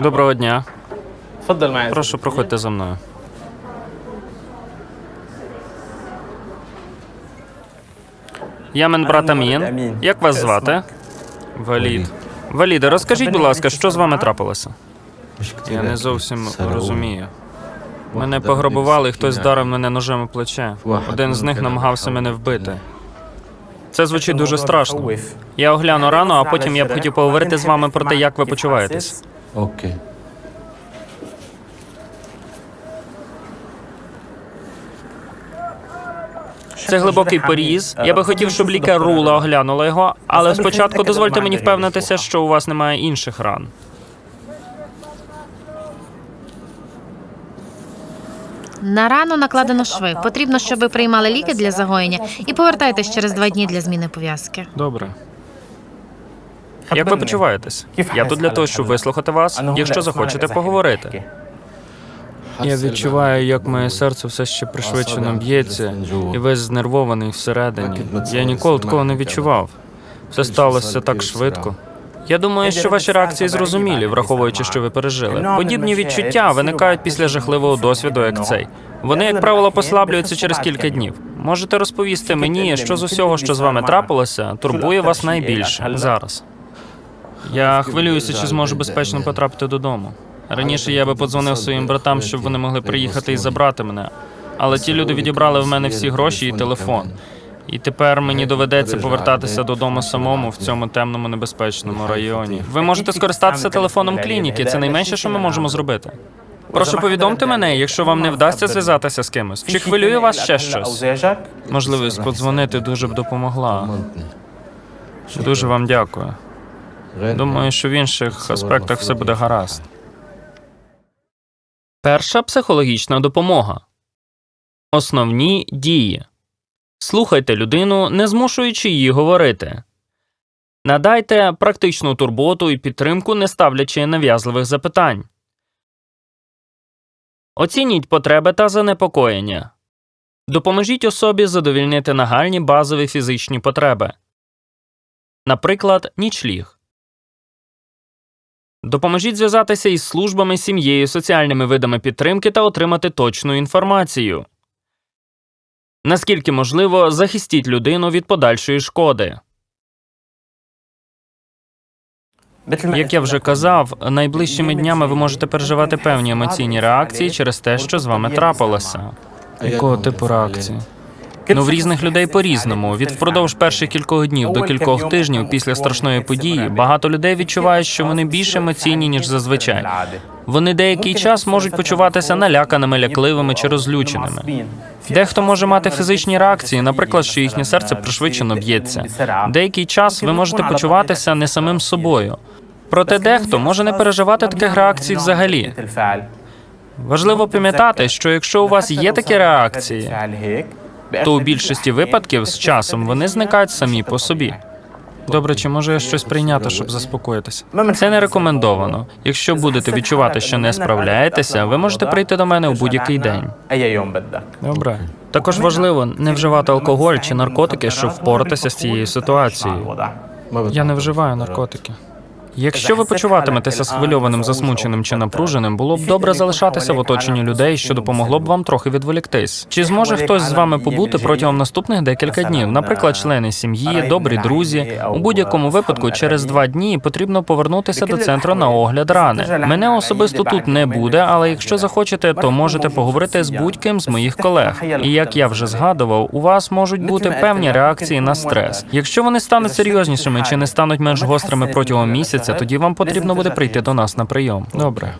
Доброго дня. Прошу проходьте за мною. Я Менбрат Амін. Як вас звати? Валід. Валіда, розкажіть, будь ласка, що з вами трапилося? Я не зовсім розумію. Мене пограбували, і хтось вдарив мене ножем у плече. Один з них намагався мене вбити. Це звучить дуже страшно. Я огляну рано, а потім я б хотів поговорити з вами про те, як ви почуваєтесь. ఓకే Це глибокий поріз. Я би хотів, щоб лікар рула оглянула його, але спочатку дозвольте мені впевнитися, що у вас немає інших ран. На рану накладено шви. Потрібно, щоб ви приймали ліки для загоєння і повертайтесь через два дні для зміни пов'язки. Добре. Як ви почуваєтесь? Я тут для того, щоб вислухати вас, якщо захочете поговорити. Я відчуваю, як моє серце все ще пришвидшено б'ється, і весь знервований всередині. Я ніколи такого не відчував. Все сталося так швидко. Я думаю, що ваші реакції зрозумілі, враховуючи, що ви пережили. Подібні відчуття виникають після жахливого досвіду, як цей. Вони, як правило, послаблюються через кілька днів. Можете розповісти мені, що з усього, що з вами трапилося, турбує вас найбільше зараз. Я хвилююся, чи зможу безпечно потрапити додому. Раніше я би подзвонив своїм братам, щоб вони могли приїхати і забрати мене. Але ті люди відібрали в мене всі гроші і телефон. І тепер мені доведеться повертатися додому самому в цьому темному небезпечному районі. Ви можете скористатися телефоном клініки. Це найменше, що ми можемо зробити. Прошу повідомте мене, якщо вам не вдасться зв'язатися з кимось. Чи хвилює вас ще щось? Можливість подзвонити дуже б допомогла. Дуже вам дякую. Думаю, що в інших аспектах все буде гаразд. Перша психологічна допомога. Основні дії. Слухайте людину, не змушуючи її говорити. Надайте практичну турботу і підтримку, не ставлячи нав'язливих запитань. Оцініть потреби та занепокоєння. Допоможіть особі задовільнити нагальні базові фізичні потреби. Наприклад, нічліг. Допоможіть зв'язатися із службами, сім'єю, соціальними видами підтримки та отримати точну інформацію. Наскільки можливо, захистіть людину від подальшої шкоди. Як я вже казав, найближчими днями ви можете переживати певні емоційні реакції через те, що з вами трапилося. Якого типу реакції? Ну, в різних людей по-різному. Від впродовж перших кількох днів до кількох тижнів після страшної події багато людей відчувають, що вони більш емоційні, ніж зазвичай. Вони деякий час можуть почуватися наляканими, лякливими чи розлюченими. Дехто може мати фізичні реакції, наприклад, що їхнє серце пришвидшено б'ється. Деякий час ви можете почуватися не самим собою. Проте дехто може не переживати таких реакцій взагалі. Важливо пам'ятати, що якщо у вас є такі реакції, то у більшості випадків з часом вони зникають самі по собі. Добре, чи може я щось прийняти, щоб заспокоїтися? Це не рекомендовано. Якщо будете відчувати, що не справляєтеся, ви можете прийти до мене у будь-який день. Добре. Також важливо не вживати алкоголь чи наркотики, щоб впоратися з цією ситуацією. Я не вживаю наркотики. Якщо ви почуватиметеся схвильованим, засмученим чи напруженим, було б добре залишатися в оточенні людей, що допомогло б вам трохи відволіктись. Чи зможе хтось з вами побути протягом наступних декілька днів? Наприклад, члени сім'ї, добрі друзі. У будь-якому випадку, через два дні потрібно повернутися до центру на огляд рани. Мене особисто тут не буде, але якщо захочете, то можете поговорити з будь-ким з моїх колег. І як я вже згадував, у вас можуть бути певні реакції на стрес. Якщо вони стануть серйознішими чи не стануть менш гострими протягом місяця, тоді вам потрібно буде прийти до нас на прийом. Добре.